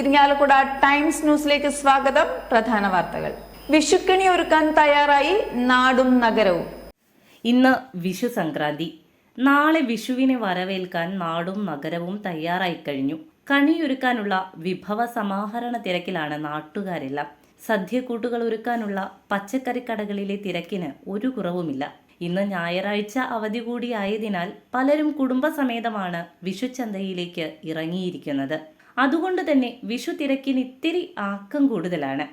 Irinjalakuda times ന്യൂസിലേക്ക് സ്വാഗതം. പ്രധാന വാർത്തകൾ. വിഷുക്കണി ഒരുക്കാൻ തയ്യാറായി നാടും നഗരവും. ഇന്ന് വിഷു സംക്രാന്തി നാളെ വിഷുവിനെ വരവേൽക്കാൻ നാടും നഗരവും തയ്യാറായി കഴിഞ്ഞു. കണിയൊരുക്കാനുള്ള വിഭവ സമാഹരണ തിരക്കിലാണ് നാട്ടുകാരെല്ലാം. സദ്യക്കൂട്ടുകൾ ഒരുക്കാനുള്ള പച്ചക്കറിക്കടകളിലെ തിരക്കിന് ഒരു കുറവുമില്ല. ഇന്ന് ഞായറാഴ്ച അവധി കൂടിയായതിനാൽ പലരും കുടുംബസമേതമാണ് വിഷുച്ചന്തയിലേക്ക് ഇറങ്ങിയിരിക്കുന്നത്. അതുകൊണ്ട് തന്നെ വിഷു തിരക്കിന് ഇത്തിരി ആക്കം കൂടുതലാണ്.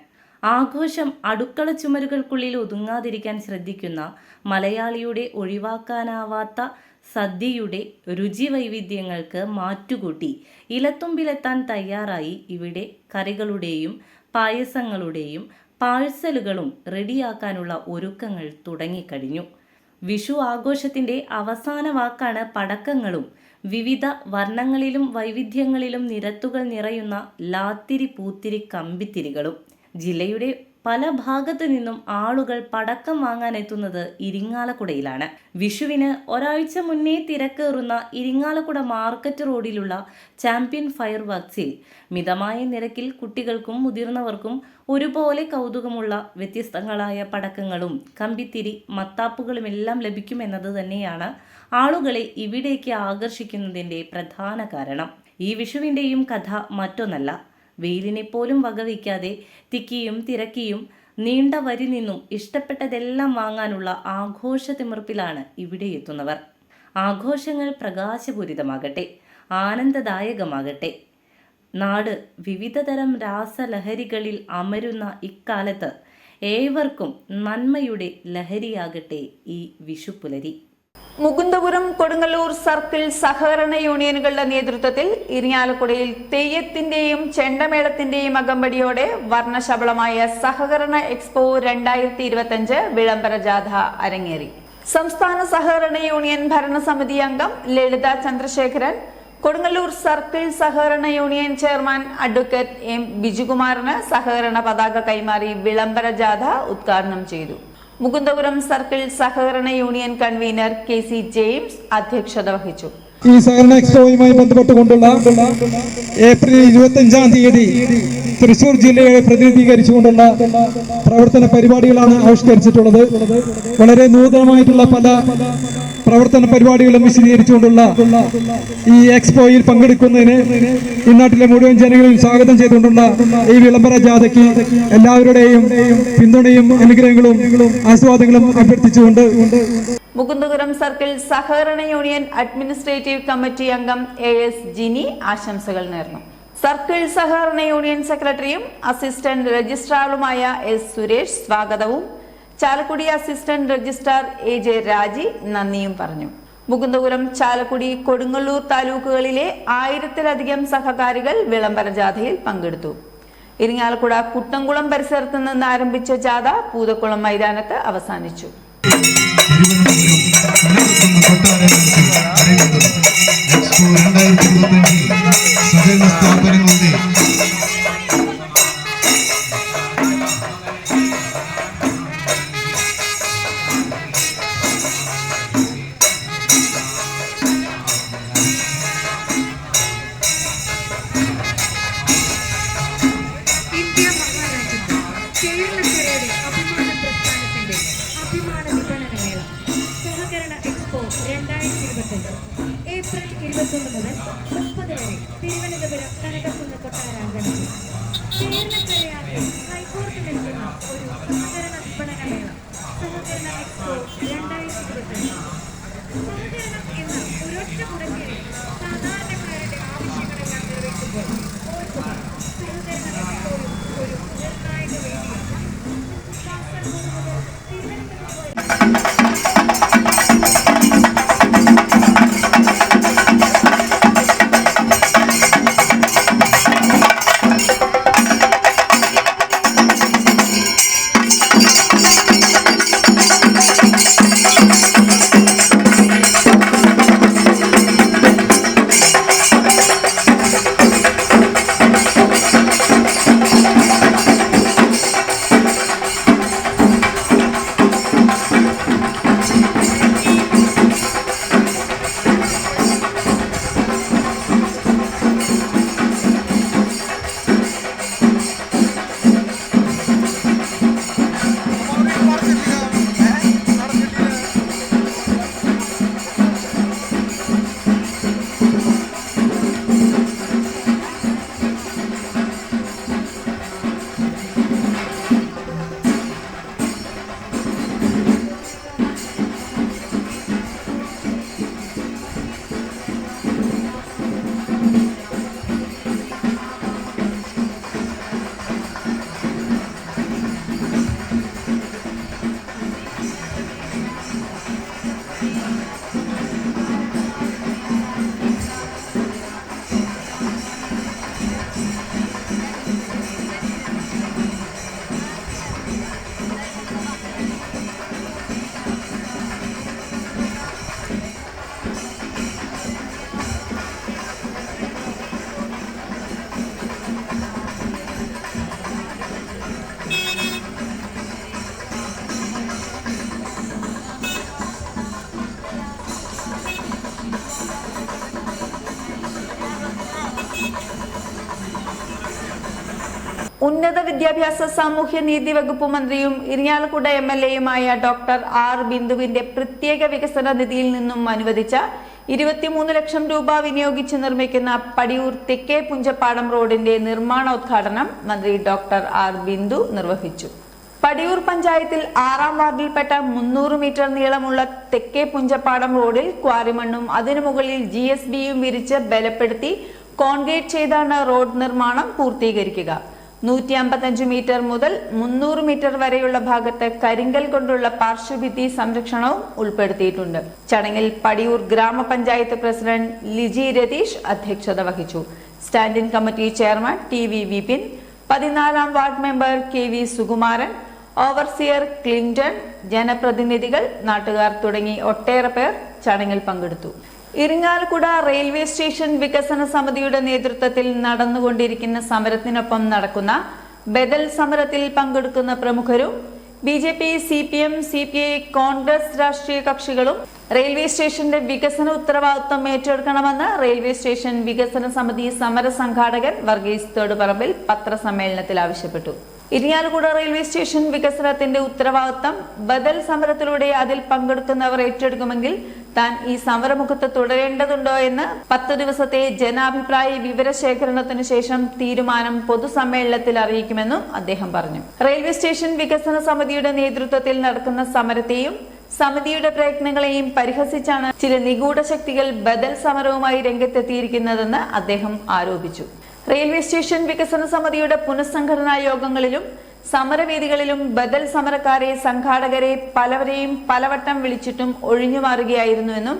ആഘോഷം അടുക്കള ചുമരുകൾക്കുള്ളിൽ ഒതുങ്ങാതിരിക്കാൻ ശ്രദ്ധിക്കുന്ന മലയാളിയുടെ ഒഴിവാക്കാനാവാത്ത സദ്യയുടെ രുചി വൈവിധ്യങ്ങൾക്ക് മാറ്റുകൂട്ടി ഇലത്തുമ്പിലെത്താൻ തയ്യാറായി ഇവിടെ കറികളുടെയും പായസങ്ങളുടെയും പാഴ്സലുകളും റെഡിയാക്കാനുള്ള ഒരുക്കങ്ങൾ തുടങ്ങിക്കഴിഞ്ഞു. വിഷു ആഘോഷത്തിന്റെ അവസാന വാക്കാണ് പടക്കങ്ങളും. വിവിധ വർണങ്ങളിലും വൈവിധ്യങ്ങളിലും നിരത്തുകൾ നിറയുന്ന ലാത്തിരി പൂത്തിരി കമ്പിത്തിരികളും. ജില്ലയുടെ പല ഭാഗത്തു നിന്നും ആളുകൾ പടക്കം വാങ്ങാൻ എത്തുന്നത് ഇരിങ്ങാലക്കുടയിലാണ്. വിഷുവിന് ഒരാഴ്ച മുന്നേ തിരക്കേറുന്ന ഇരിങ്ങാലക്കുട മാർക്കറ്റ് റോഡിലുള്ള ചാമ്പ്യൻ ഫയർ വർക്സിൽ മിതമായ നിരക്കിൽ കുട്ടികൾക്കും മുതിർന്നവർക്കും ഒരുപോലെ കൗതുകമുള്ള വ്യത്യസ്തങ്ങളായ പടക്കങ്ങളും കമ്പിത്തിരി മത്താപ്പുകളുമെല്ലാം ലഭിക്കുമെന്നത് തന്നെയാണ് ആളുകളെ ഇവിടേക്ക് ആകർഷിക്കുന്നതിന്റെ പ്രധാന കാരണം. ഈ വിഷുവിന്റെയും കഥ മറ്റൊന്നല്ല. വെയിലിനെ പോലും വകവയ്ക്കാതെ തിക്കിയും തിരക്കിയും നീണ്ട വരി നിന്നും ഇഷ്ടപ്പെട്ടതെല്ലാം വാങ്ങാനുള്ള ആഘോഷ തിമിർപ്പിലാണ് ഇവിടെ എത്തുന്നവർ. ആഘോഷങ്ങൾ പ്രകാശപൂരിതമാകട്ടെ ആനന്ദദായകമാകട്ടെ. നാട് വിവിധതരം രാസലഹരികളിൽ അമരുന്ന ഇക്കാലത്ത് ഏവർക്കും നന്മയുടെ ലഹരിയാകട്ടെ ഈ വിഷുപ്പുലരി മുകുന്ദപുരം കൊടുങ്ങല്ലൂർ സർക്കിൾ സഹകരണ യൂണിയനുകളുടെ നേതൃത്വത്തിൽ ഇരിങ്ങാലക്കുടയിൽ തെയ്യത്തിന്റെയും ചെണ്ടമേളത്തിന്റെയും അകമ്പടിയോടെ വർണശബളമായ സഹകരണ എക്സ്പോ രണ്ടായിരത്തി ഇരുപത്തിയഞ്ച് വിളംബര ജാഥ അരങ്ങേറി. സംസ്ഥാന സഹകരണ യൂണിയൻ ഭരണസമിതി അംഗം ലളിത ചന്ദ്രശേഖരൻ കൊടുങ്ങല്ലൂർ സർക്കിൾ സഹകരണ യൂണിയൻ ചെയർമാൻ അഡ്വക്കേറ്റ് എം ബിജുകുമാറിന് സഹകരണ പതാക കൈമാറി വിളംബര ജാഥ ഉദ്ഘാടനം ചെയ്തു. മുകുന്ദപുരം സർക്കിൾ സഹകരണ union convener K C James അധ്യക്ഷത വഹിച്ചു. ഈ സഹകരണ എക്സ്പോയുമായി ബന്ധപ്പെട്ട് കൊണ്ടുള്ള ഏപ്രിൽ ഇരുപത്തി അഞ്ചാം തീയതി തൃശൂർ ജില്ലയെ പ്രതിനിധീകരിച്ചുകൊണ്ടുള്ള പ്രവർത്തന പരിപാടികളാണ് ആവിഷ്കരിച്ചിട്ടുള്ളത്. വളരെ നൂതനമായിട്ടുള്ള പല പ്രവർത്തന പരിപാടികളും വിശദീകരിച്ചുകൊണ്ടുള്ള ഈ എക്സ്പോയിൽ പങ്കെടുക്കുന്നതിന് ഈ നാട്ടിലെ മുഴുവൻ ജനങ്ങളെയും സ്വാഗതം ചെയ്തുകൊണ്ടുള്ള ഈ വിളംബര ജാഥയ്ക്ക് എല്ലാവരുടെയും പിന്തുണയും അനുഗ്രഹങ്ങളും ആസ്വാദങ്ങളും അഭ്യർത്ഥിച്ചുകൊണ്ട് മുകുന്ദപുരം സർക്കിൾ സഹകരണ യൂണിയൻ അഡ്മിനിസ്ട്രേറ്റീവ് കമ്മിറ്റി അംഗം എ എസ് ജിനി ആശംസകൾ നേർന്നു. സർക്കിൾ സഹകരണ യൂണിയൻ സെക്രട്ടറിയും അസിസ്റ്റന്റ് രജിസ്ട്രാറുമായ എസ് സുരേഷ് സ്വാഗതവും Chalakudy assistant registrar A J Raji നന്ദിയും പറഞ്ഞു. മുകുന്ദപുരം ചാലക്കുടി കൊടുങ്ങല്ലൂർ താലൂക്കുകളിലെ ആയിരത്തിലധികം സഹകാരികൾ വിളംബര ജാഥയിൽ പങ്കെടുത്തു. ഇരിങ്ങാലക്കുട കുട്ടംകുളം പരിസരത്ത് നിന്ന് ആരംഭിച്ച ജാഥ പൂതക്കുളം മൈതാനത്ത് അവസാനിച്ചു. ഉന്നത വിദ്യാഭ്യാസ സാമൂഹ്യ നീതി വകുപ്പ് മന്ത്രിയും ഇരിങ്ങാലക്കുട എം എൽ എയുമായ ഡോക്ടർ ആർ ബിന്ദുവിന്റെ പ്രത്യേക വികസന നിധിയിൽ നിന്നും അനുവദിച്ച ഇരുപത്തിമൂന്ന് ലക്ഷം രൂപ വിനിയോഗിച്ച് നിർമ്മിക്കുന്ന പടിയൂർ തെക്കേ പുഞ്ചപ്പാടം റോഡിന്റെ നിർമ്മാണോദ്ഘാടനം മന്ത്രി ഡോക്ടർ ആർ ബിന്ദു നിർവഹിച്ചു. പടിയൂർ പഞ്ചായത്തിൽ ആറാം വാർഡിൽപ്പെട്ട മുന്നൂറ് മീറ്റർ നീളമുള്ള തെക്കേ പുഞ്ചപ്പാടം റോഡിൽ ക്വാറിമണ്ണും അതിനു മുകളിൽ ജി എസ് ബിയും വിരിച്ച് ബലപ്പെടുത്തി കോൺക്രീറ്റ് ചെയ്താണ് റോഡ് നിർമ്മാണം പൂർത്തീകരിക്കുക. നൂറ്റി അമ്പത്തഞ്ച് മീറ്റർ മുതൽ മുന്നൂറ് മീറ്റർ വരെയുള്ള ഭാഗത്ത് കരിങ്കൽ കൊണ്ടുള്ള പാർശ്വഭിത്തി സംരക്ഷണവും ഉൾപ്പെടുത്തിയിട്ടുണ്ട്. ചടങ്ങിൽ പടിയൂർ ഗ്രാമപഞ്ചായത്ത് പ്രസിഡന്റ് ലിജി രതീഷ് അധ്യക്ഷത വഹിച്ചു. Standing committee chairman T V Vipin പതിനാലാം ward member K V Sukumaran overseer Clinton ജനപ്രതിനിധികൾ നാട്ടുകാർ തുടങ്ങി ഒട്ടേറെ പേർ ചടങ്ങിൽ പങ്കെടുത്തു. ഇരിങ്ങാലക്കുട റെയിൽവേ സ്റ്റേഷൻ വികസന സമിതിയുടെ നേതൃത്വത്തിൽ നടന്നുകൊണ്ടിരിക്കുന്ന സമരത്തിനൊപ്പം നടക്കുന്ന ബദൽ സമരത്തിൽ പങ്കെടുക്കുന്ന പ്രമുഖരും B J P C P M C P I Congress രാഷ്ട്രീയ കക്ഷികളും റെയിൽവേ സ്റ്റേഷന്റെ വികസന ഉത്തരവാദിത്വം ഏറ്റെടുക്കണമെന്ന് റെയിൽവേ സ്റ്റേഷൻ വികസന സമിതി സമര സംഘാടകൻ വർഗീസ് തോടുപറമ്പിൽ പത്രസമ്മേളനത്തിൽ ആവശ്യപ്പെട്ടു. ഇരിങ്ങാലക്കുട റെയിൽവേ സ്റ്റേഷൻ വികസനത്തിന്റെ ഉത്തരവാദിത്തം. ബദൽ സമരത്തിലൂടെ അതിൽ പങ്കെടുക്കുന്നവർ ഏറ്റെടുക്കുമെങ്കിൽ താൻ ഈ സമരമുഖത്ത് തുടരേണ്ടതുണ്ടോ എന്ന് പത്ത് ദിവസത്തെ ജനാഭിപ്രായ വിവരശേഖരണത്തിന് ശേഷം തീരുമാനം പൊതുസമ്മേളനത്തിൽ അറിയിക്കുമെന്നും അദ്ദേഹം പറഞ്ഞു. റെയിൽവേ സ്റ്റേഷൻ വികസന സമിതിയുടെ നേതൃത്വത്തിൽ നടക്കുന്ന സമരത്തെയും സമിതിയുടെ പ്രയത്നങ്ങളെയും പരിഹസിച്ചാണ് ചില നിഗൂഢ ശക്തികൾ ബദൽ സമരവുമായി രംഗത്തെത്തിയിരിക്കുന്നതെന്ന് അദ്ദേഹം ആരോപിച്ചു. റെയിൽവേ സ്റ്റേഷൻ വികസന സമിതിയുടെ പുനഃസംഘടനാ യോഗങ്ങളിലും സമരവേദികളിലും ബദൽ സമരക്കാരെ സംഘാടകരെ പലവരെയും പലവട്ടം വിളിച്ചിട്ടും ഒഴിഞ്ഞു മാറുകയായിരുന്നുവെന്നും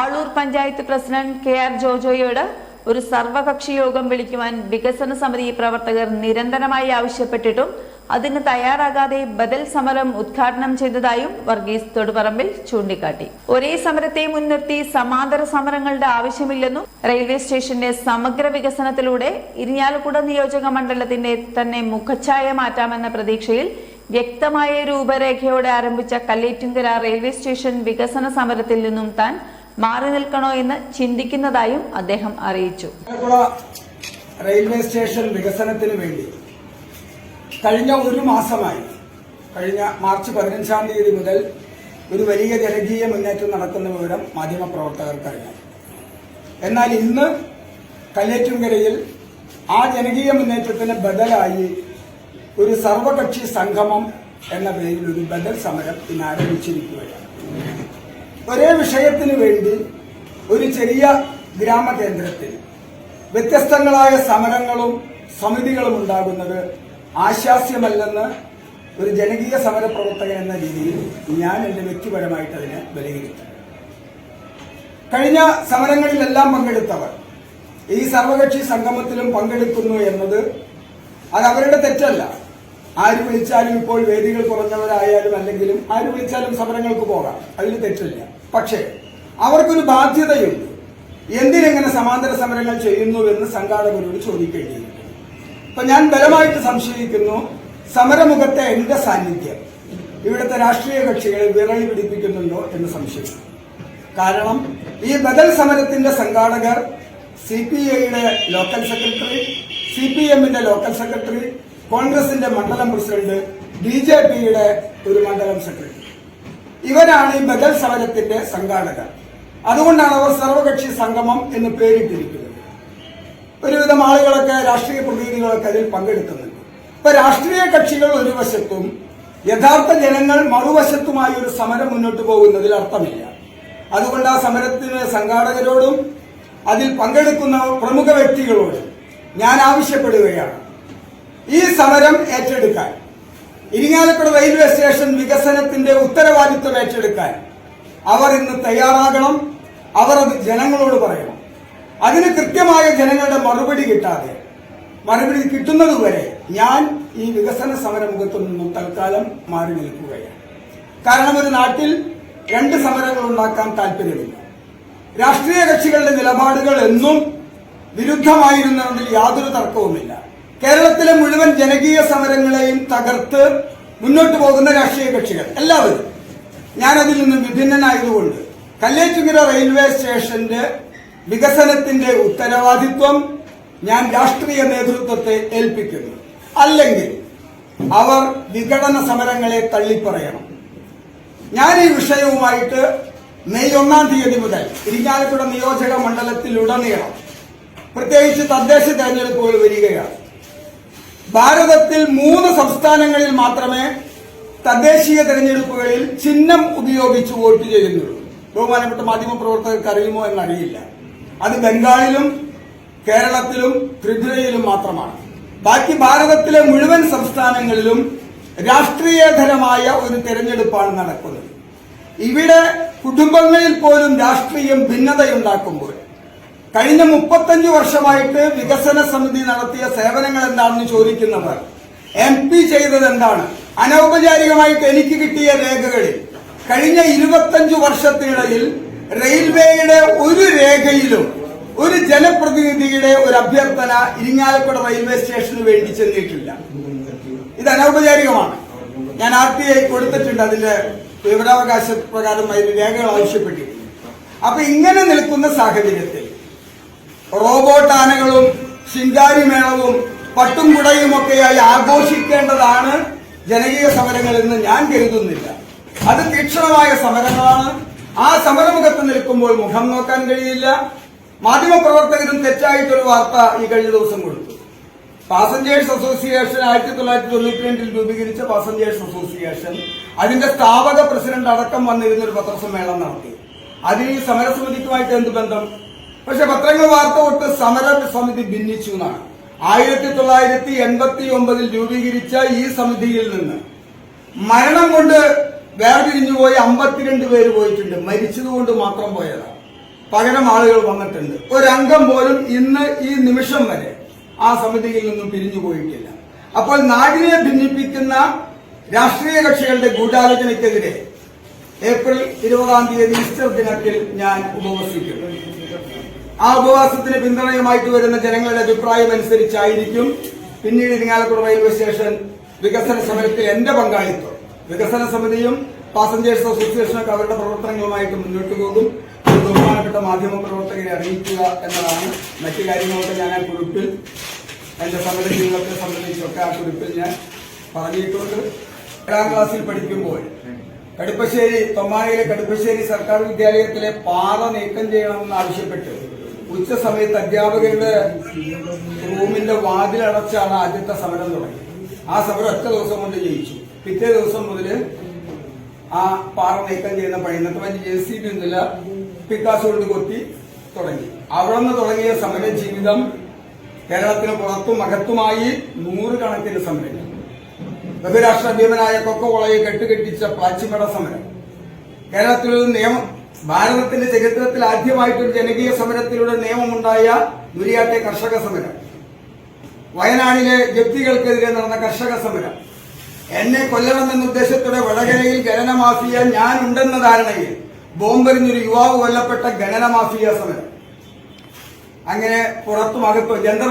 Aloor panchayat president K R ജോജോയോട് ഒരു സർവകക്ഷി യോഗം വിളിക്കുവാൻ വികസന സമിതി പ്രവർത്തകർ നിരന്തരമായി ആവശ്യപ്പെട്ടിട്ടും അതിന് തയ്യാറാകാതെ ബദൽ സമരം ഉദ്ഘാടനം ചെയ്തതായും വർഗീസ് തൊടുപറമ്പിൽ ചൂണ്ടിക്കാട്ടി. ഒരേ സമരത്തെ മുൻനിർത്തി സമാന്തര സമരങ്ങളുടെ ആവശ്യമില്ലെന്നും റെയിൽവേ സ്റ്റേഷന്റെ സമഗ്ര വികസനത്തിലൂടെ ഇരിഞ്ഞാലക്കുട നിയോജക മണ്ഡലത്തിന്റെ തന്നെ മുഖച്ഛായ മാറ്റാമെന്ന പ്രതീക്ഷയിൽ വ്യക്തമായ രൂപരേഖയോടെ ആരംഭിച്ച കല്ലേറ്റുങ്കര റെയിൽവേ സ്റ്റേഷൻ വികസന സമരത്തിൽ നിന്നും താൻ മാറി നിൽക്കണോ എന്ന് ചിന്തിക്കുന്നതായും അദ്ദേഹം അറിയിച്ചു. റെയിൽവേ സ്റ്റേഷൻ വികസനത്തിന് വേണ്ടി കഴിഞ്ഞ ഒരു മാസമായി കഴിഞ്ഞ മാർച്ച് പതിനഞ്ചാം തീയതി മുതൽ ഒരു വലിയ ജനകീയ മുന്നേറ്റം നടക്കുന്ന വിവരം മാധ്യമപ്രവർത്തകർക്കറിയാം. എന്നാൽ ഇന്ന് കല്ലേറ്റുംകരയിൽ ആ ജനകീയ മുന്നേറ്റത്തിന് ബദലായി ഒരു സർവകക്ഷി സംഗമം എന്ന പേരിൽ ഒരു ബദൽ സമരം ഇന്ന് ആരംഭിച്ചിരിക്കുകയാണ്. ഒരേ വിഷയത്തിന് വേണ്ടി ഒരു ചെറിയ ഗ്രാമകേന്ദ്രത്തിൽ വ്യത്യസ്തങ്ങളായ സമരങ്ങളും സമിതികളും ഉണ്ടാകുന്നത് ആശാസ്യമല്ലെന്ന് ഒരു ജനകീയ സമര പ്രവർത്തകൻ എന്ന രീതിയിൽ ഞാൻ എന്റെ വ്യക്തിപരമായിട്ട് അതിനെ വിലയിരുത്തി കഴിഞ്ഞ സമരങ്ങളിലെല്ലാം പങ്കെടുത്തവർ ഈ സർവകക്ഷി സംഗമത്തിലും പങ്കെടുക്കുന്നു എന്നത് അത് അവരുടെ തെറ്റല്ല. ആര് വിളിച്ചാലും ഇപ്പോൾ വേദികൾ കുറഞ്ഞവരായാലും അല്ലെങ്കിലും ആര് വിളിച്ചാലും സമരങ്ങൾക്ക് പോകാം. അതിൽ തെറ്റില്ല. പക്ഷേ അവർക്കൊരു ബാധ്യതയുണ്ട്. എന്തിനെങ്ങനെ സമാന്തര സമരങ്ങൾ ചെയ്യുന്നുവെന്ന് സംഘാടകരോട് ചോദിക്കേണ്ടിയിരിക്കുന്നു അപ്പൊ ഞാൻ ബലമായിട്ട് സംശയിക്കുന്നു സമരമുഖത്തെ എന്റെ സാന്നിധ്യം. ഇവിടുത്തെ രാഷ്ട്രീയ കക്ഷികളെ വിരളി പിടിപ്പിക്കുന്നുണ്ടോ എന്ന് സംശയിക്കുന്നു. കാരണം ഈ ബദൽ സമരത്തിന്റെ സംഘാടകർ സി പി ഐയുടെ ലോക്കൽ സെക്രട്ടറി സി പി എമ്മിന്റെ ലോക്കൽ സെക്രട്ടറി കോൺഗ്രസിന്റെ മണ്ഡലം പ്രസിഡന്റ് ബി ജെ പിയുടെ ഒരു മണ്ഡലം സെക്രട്ടറി. ഇവരാണ് ഈ ബദൽ സമരത്തിന്റെ സംഘാടകർ. അതുകൊണ്ടാണ് അവർ സർവകക്ഷി സംഗമം എന്ന് പേരിട്ടിരിക്കുന്നത്. ഒരുവിധം ആളുകളൊക്കെ രാഷ്ട്രീയ പ്രതിനിധികളൊക്കെ അതിൽ പങ്കെടുക്കുന്നുണ്ട്. ഇപ്പൊ രാഷ്ട്രീയ കക്ഷികൾ ഒരു വശത്തും യഥാർത്ഥ ജനങ്ങൾ മറുവശത്തുമായി ഒരു സമരം മുന്നോട്ട് പോകുന്നതിൽ അർത്ഥമില്ല. അതുകൊണ്ട് ആ സമരത്തിന് സംഘാടകരോടും അതിൽ പങ്കെടുക്കുന്ന പ്രമുഖ വ്യക്തികളോടും ഞാൻ ആവശ്യപ്പെടുകയാണ്. ഈ സമരം ഏറ്റെടുക്കാൻ ഇരിങ്ങാലക്കുട റെയിൽവേ സ്റ്റേഷൻ വികസനത്തിന്റെ ഉത്തരവാദിത്വം ഏറ്റെടുക്കാൻ അവർ ഇന്ന് തയ്യാറാകണം. അവർ അത് ജനങ്ങളോട് പറയണം. അതിന് കൃത്യമായ ജനങ്ങളുടെ മറുപടി കിട്ടാതെ മറുപടി കിട്ടുന്നതുവരെ ഞാൻ ഈ വികസന സമരമുഖത്തു നിന്നും തൽക്കാലം മാറി നിൽക്കുകയാണ്. കാരണം ഒരു നാട്ടിൽ രണ്ട് സമരങ്ങൾ ഉണ്ടാക്കാൻ താല്പര്യമില്ല. രാഷ്ട്രീയ കക്ഷികളുടെ നിലപാടുകൾ എന്നും വിരുദ്ധമായിരുന്നതിൽ യാതൊരു തർക്കവുമില്ല. കേരളത്തിലെ മുഴുവൻ ജനകീയ സമരങ്ങളെയും തകർത്ത് മുന്നോട്ട് പോകുന്ന രാഷ്ട്രീയ കക്ഷികൾ എല്ലാവരും. ഞാനതിൽ നിന്നും വിഭിന്നനായതുകൊണ്ട് കല്ലേറ്റുകര റെയിൽവേ സ്റ്റേഷന്റെ വികസനത്തിന്റെ ഉത്തരവാദിത്വം ഞാൻ രാഷ്ട്രീയ നേതൃത്വത്തെ ഏൽപ്പിക്കുന്നു. അല്ലെങ്കിൽ അവർ വിഘടന സമരങ്ങളെ തള്ളിപ്പറയണം. ഞാൻ ഈ വിഷയവുമായിട്ട് മെയ് ഒന്നാം തീയതി മുതൽ ഇരിഞ്ഞാലക്കുട നിയോജക മണ്ഡലത്തിലുടനീളം പ്രത്യേകിച്ച് തദ്ദേശ തെരഞ്ഞെടുപ്പുകൾ വരികയാണ്. ഭാരതത്തിൽ മൂന്ന് സംസ്ഥാനങ്ങളിൽ മാത്രമേ തദ്ദേശീയ തെരഞ്ഞെടുപ്പുകളിൽ ചിഹ്നം ഉപയോഗിച്ച് വോട്ട് ചെയ്യുന്നുള്ളൂ. ബഹുമാനപ്പെട്ട മാധ്യമപ്രവർത്തകർക്ക് അറിയുമോ എന്നറിയില്ല. അത് ബംഗാളിലും കേരളത്തിലും ത്രിപുരയിലും മാത്രമാണ്. ബാക്കി ഭാരതത്തിലെ മുഴുവൻ സംസ്ഥാനങ്ങളിലും രാഷ്ട്രീയധരമായ ഒരു തെരഞ്ഞെടുപ്പാണ് നടക്കുന്നത്. ഇവിടെ കുടുംബങ്ങളിൽ പോലും രാഷ്ട്രീയം ഭിന്നതയുണ്ടാക്കുമ്പോൾ കഴിഞ്ഞ മുപ്പത്തഞ്ചു വർഷമായിട്ട് വികസന സമിതി നടത്തിയ സേവനങ്ങൾ എന്താണെന്ന് ചോദിക്കുന്നവർ എം പി ചെയ്തത് എന്താണ്? അനൗപചാരികമായിട്ട് എനിക്ക് കിട്ടിയ രേഖകളിൽ കഴിഞ്ഞ ഇരുപത്തഞ്ചു വർഷത്തിനിടയിൽ റെയിൽവേയുടെ ഒരു രേഖയിലും ഒരു ജനപ്രതിനിധിയുടെ ഒരു അഭ്യർത്ഥന ഇരിങ്ങാലക്കുട റെയിൽവേ സ്റ്റേഷന് വേണ്ടി ചെന്നിട്ടില്ല. ഇത് അനൗപചാരികമാണ്. ഞാൻ ആർ ടി ഐ കൊടുത്തിട്ടുണ്ട്. അതിന്റെ വിവരാവകാശ പ്രകാരം അതിന് രേഖകൾ ആവശ്യപ്പെട്ടിട്ടുണ്ട്. അപ്പൊ ഇങ്ങനെ നിൽക്കുന്ന സാഹചര്യത്തിൽ റോബോട്ട് ആനകളും ശിങ്കാരി മേളവും പട്ടും കുടയുമൊക്കെയായി ആഘോഷിക്കേണ്ടതാണ് ജനകീയ സമരങ്ങൾ എന്ന് ഞാൻ കരുതുന്നില്ല. അത് തീക്ഷണമായ സമരങ്ങളാണ്. ആ സമരമുഖത്ത് നിൽക്കുമ്പോൾ മുഖം നോക്കാൻ കഴിയില്ല. മാധ്യമപ്രവർത്തകരും തെറ്റായിട്ടൊരു വാർത്ത ഈ കഴിഞ്ഞ ദിവസം കൊടുത്തു. പാസഞ്ചേഴ്സ് അസോസിയേഷൻ ആയിരത്തി തൊള്ളായിരത്തി തൊണ്ണൂറ്റി രണ്ടിൽ രൂപീകരിച്ച പാസഞ്ചേഴ്സ് അസോസിയേഷൻ അതിന്റെ സ്ഥാപക പ്രസിഡന്റ് അടക്കം വന്നിരുന്ന ഒരു പത്രസമ്മേളനം നടത്തി. അതിന് ഈ സമരസമിതിക്കുമായിട്ട് എന്ത് ബന്ധം? പക്ഷെ പത്രങ്ങൾ വാർത്ത തൊട്ട് സമര സമിതി ഭിന്നിച്ചു എന്നാണ്. ആയിരത്തി തൊള്ളായിരത്തി എൺപത്തി ഒമ്പതിൽ രൂപീകരിച്ച ഈ സമിതിയിൽ നിന്ന് മരണം കൊണ്ട് വേർതിരിഞ്ഞു പോയി അമ്പത്തിരണ്ട് പേര് പോയിട്ടുണ്ട്. മരിച്ചതുകൊണ്ട് മാത്രം പോയതാണ് പകരം ആളുകൾ വന്നിട്ടുണ്ട്. ഒരംഗം പോലും ഇന്ന് ഈ നിമിഷം വരെ ആ സമിതിയിൽ നിന്നും പിരിഞ്ഞു പോയിട്ടില്ല. അപ്പോൾ നാടിനെ ഭിന്നിപ്പിക്കുന്ന രാഷ്ട്രീയ കക്ഷികളുടെ ഗൂഢാലോചനയ്ക്കെതിരെ ഏപ്രിൽ ഇരുപതാം തീയതി ഈസ്റ്റർ ദിനത്തിൽ ഞാൻ ഉപവസിക്കും. ആ ഉപവാസത്തിന് പിന്തുണയുമായിട്ട് വരുന്ന ജനങ്ങളുടെ അഭിപ്രായം അനുസരിച്ചായിരിക്കും പിന്നീട് ഇരിങ്ങാലക്കുട റെയിൽവേ സ്റ്റേഷൻ വികസന സമരത്തിൽ എന്റെ പങ്കാളിത്തം. വികസന സമിതിയും പാസഞ്ചേഴ്സ് അസോസിയേഷനൊക്കെ അവരുടെ പ്രവർത്തനങ്ങളുമായിട്ട് മുന്നോട്ട് പോകും. ഒരു ബഹുമാനപ്പെട്ട മാധ്യമ പ്രവർത്തകരെ അറിയിക്കുക എന്നതാണ് മറ്റു കാര്യങ്ങളൊക്കെ ഞാൻ ആ കുറിപ്പിൽ എന്റെ ജീവിതത്തെ സംബന്ധിച്ചൊക്കെ ആ കുറിപ്പിൽ ഞാൻ പറഞ്ഞിട്ടുണ്ട്. ഏഴാം ക്ലാസ്സിൽ പഠിക്കുമ്പോൾ കടുപ്പശ്ശേരി തൊമ്മാനയിലെ കടുപ്പശ്ശേരി സർക്കാർ വിദ്യാലയത്തിലെ പാത നീക്കം ചെയ്യണമെന്ന് ആവശ്യപ്പെട്ട് ഉച്ച സമയത്ത് അധ്യാപകരുടെ റൂമിന്റെ വാതിലടച്ചാണ് ആദ്യത്തെ സമരം തുടങ്ങി ആ സമരം ഒറ്റ ദിവസം കൊണ്ട് ജയിച്ചു. പിറ്റേ ദിവസം മുതൽ ആ പാറ നീക്കം ചെയ്യുന്ന പണി ഇന്നത്തെ വലിയ ജെ സി ബി ഒന്നുമില്ല പിക്കാസ് കൊണ്ട് കൊത്തി തുടങ്ങി. അവിടെ നിന്ന് തുടങ്ങിയ സമര ജീവിതം കേരളത്തിന് പുറത്തും അകത്തുമായി നൂറുകണക്കിന് സമരങ്ങൾ ബഹുരാഷ്ട്ര ഭീമനായ കൊക്കോളയെ കെട്ടുകെട്ടിച്ച പ്ലാച്ചിമട സമരം. കേരളത്തിലൊരു നിയമം ഭാരതത്തിന്റെ ചരിത്രത്തിൽ ആദ്യമായിട്ടൊരു ജനകീയ സമരത്തിലൂടെ നിയമമുണ്ടായ ദുരിയാട്ടെ കർഷക സമരം. വയനാടിലെ ജപ്തികൾക്കെതിരെ നടന്ന കർഷക സമരം. എന്നെ കൊല്ലണമെന്ന ഉദ്ദേശത്തോടെ വടകരയിൽ ഖനന മാഫിയ ഞാൻ ഉണ്ടെന്ന ധാരണയിൽ ബോംബെറിഞ്ഞൊരു യുവാവ് കൊല്ലപ്പെട്ട ഖനന മാഫിയ സമരം. അങ്ങനെ പുറത്തും അകത്തും ജന്തർ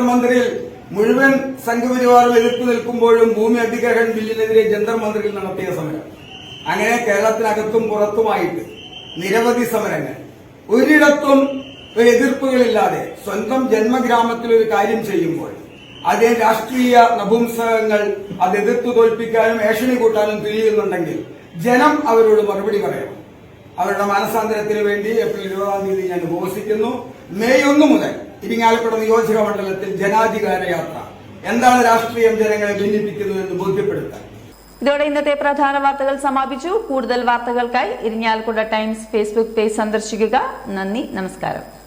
മുഴുവൻ സംഘപരിവാറും എതിർപ്പ് നിൽക്കുമ്പോഴും ഭൂമി അധിഗ്രഹൺ ബില്ലിനെതിരെ ജന്തർ മന്ദിറിൽ നടത്തിയ സമരം. അങ്ങനെ കേരളത്തിനകത്തും പുറത്തുമായിട്ട് നിരവധി സമരങ്ങൾ. ഒരിടത്തും ഒരു എതിർപ്പുകളില്ലാതെ സ്വന്തം ജന്മഗ്രാമത്തിൽ ഒരു കാര്യം ചെയ്യുമ്പോൾ അതേ രാഷ്ട്രീയ നപുംസകങ്ങൾ അത് എതിർത്ത് തോൽപ്പിക്കാനും ഏഷണി കൂട്ടാനും തിരിയുന്നുണ്ടെങ്കിൽ ജനം അവരോട് മറുപടി പറയണം. അവരുടെ മാനസാന്തരത്തിന് വേണ്ടി ഏപ്രിൽ ഇരുപതാം തീയതി ഞാൻ ഉപവസിക്കുന്നു. മെയ് ഒന്ന് മുതൽ ഇരിങ്ങാലക്കുട നിയോജക മണ്ഡലത്തിൽ ജനാധികാര യാത്ര. എന്താണ് രാഷ്ട്രീയം ജനങ്ങളെ ഭിന്നിപ്പിക്കുന്നതെന്ന് ബോധ്യപ്പെടുത്താൻ? ഇതോടെ ഇന്നത്തെ പ്രധാന വാർത്തകൾ സമാപിച്ചു. കൂടുതൽ വാർത്തകൾക്കായി ഇരിഞ്ഞാലക്കുട ടൈംസ് ഫേസ്ബുക്ക് പേജ് സന്ദർശിക്കുക. നന്ദി നമസ്കാരം.